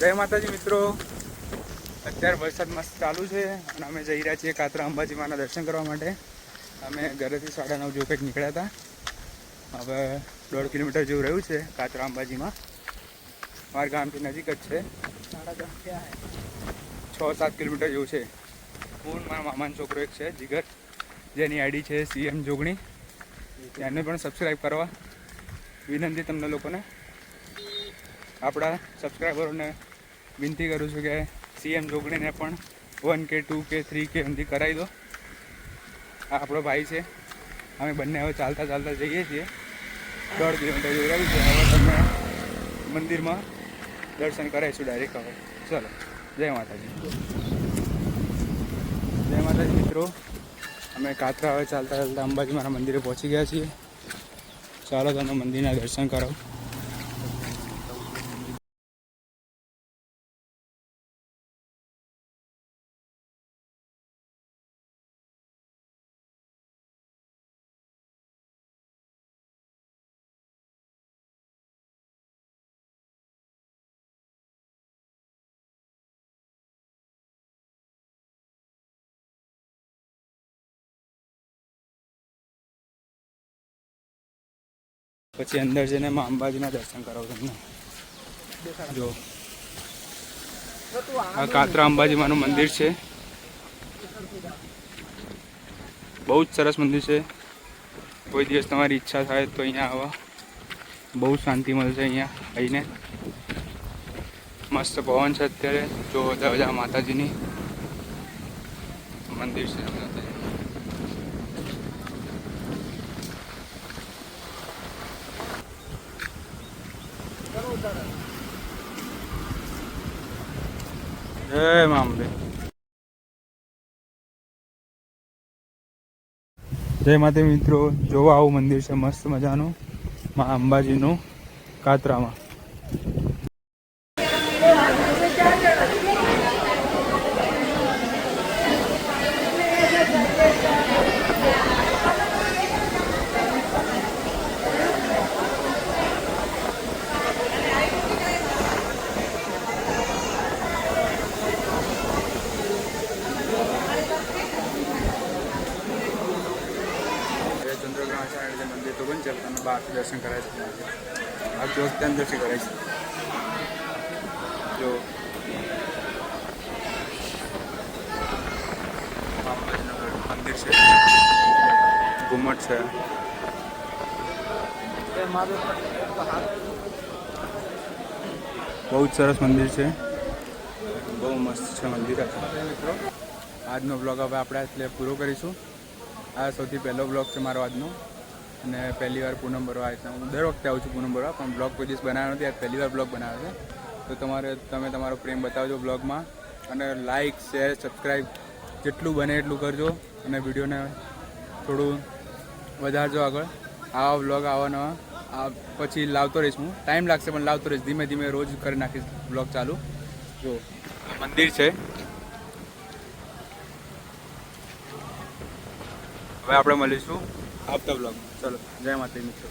જય માતાજી મિત્રો. અત્યારે વરસાદ મસ્ત ચાલુ છે અને અમે જઈ રહ્યા છીએ કાતરા અંબાજી માના દર્શન કરવા માટે. અમે ઘરેથી સાડા નવ જેવું કંઈક નીકળ્યા હતા. હવે દોઢ કિલોમીટર જેવું રહ્યું છે કાતરા અંબાજીમાં. મારા ગામથી નજીક જ છે. છ સાત કિલોમીટર જેવું છે. હું મારા મામાનો છોકરો એક છે જીગર. જેની આઈડી છે સીએમ જોગણી. એને પણ સબસ્ક્રાઈબ કરવા. વિનંતી તમને લોકોને. આપણા સબસ્ક્રાઈબરોને વિનંતી કરું છું કે સીએમ જોગણીને પણ વન કે ટુ કે થ્રી કે સુધી કરાવી દો. આ આપણો ભાઈ છે. અમે બંને હવે ચાલતા ચાલતા જઈએ છીએ. દોઢ કિલોમીટર જેવું રહ્યું છે. હવે તમને મંદિરમાં દર્શન કરાવીશું ડાયરેક્ટ હવે. ચલો. જય માતાજી. જય માતાજી મિત્રો. અમે કાતરા હવે ચાલતા ચાલતા અંબાજી મારા મંદિરે પહોંચી ગયા છીએ. ચાલો તમને મંદિરના દર્શન કરાવું પછી અંદર જઈને મા અંબાજીના દર્શન કરાવું તમને. જો. આ કાતરા અંબાજીમાંનું મંદિર છે. બહુ જ સરસ મંદિર છે. કોઈ દિવસ તમારી ઈચ્છા થાય તો અહીંયા આવવા બહુ શાંતિ મળશે અહીંયા આવીને. મસ્ત પવન છે અત્યારે. જો બધા માતાજીની મંદિર છે. જય મામલે. જય માતા મિત્રો જોવા આવું મંદિર છે મસ્ત મજાનું. મા અંબાજીનું કાતરામાં. ચંદ્રગ્રહણ મંદિર તો બંધ છે તમે બહારથી દર્શન કરાવી શકો આ ચોક અંદરથી કરાવી શકો જો મંદિર છે ઘુમટ છે બહુ જ સરસ મંદિર છે. બહુ મસ્ત છે મંદિર. આજનો બ્લોગ હવે આપણે એટલે પૂરો કરીશું. આ સૌથી પહેલો બ્લોગ છે મારો આજનો. અને પહેલી વાર પૂનમ ભરવા આવ્યો હું દર વખતે આવું છું પૂનમ ભરવા પણ બ્લોગ કોઈ દિવસ બનાવ્યો નથી. આજ પહેલી વાર બ્લોગ બનાવ્યો છે. તો તમારે, તમે તમારો પ્રેમ બતાવજો બ્લોગમાં અને લાઇક શેર સબસ્ક્રાઈબ જેટલું બને એટલું કરજો. અને વિડીયોને થોડું વધારજો આગળ. આવા બ્લોગ આવવાના આ પછી લાવતો રહીશ હું. ટાઈમ લાગશે, પણ લાવતો રહીશ. ધીમે ધીમે રોજ કરી નાખીશ બ્લોગ ચાલુ. જો, મંદિર છે. હવે આપણે મળીશું. આપતા બ્લોગ ચલો જય માતા મિત્રો.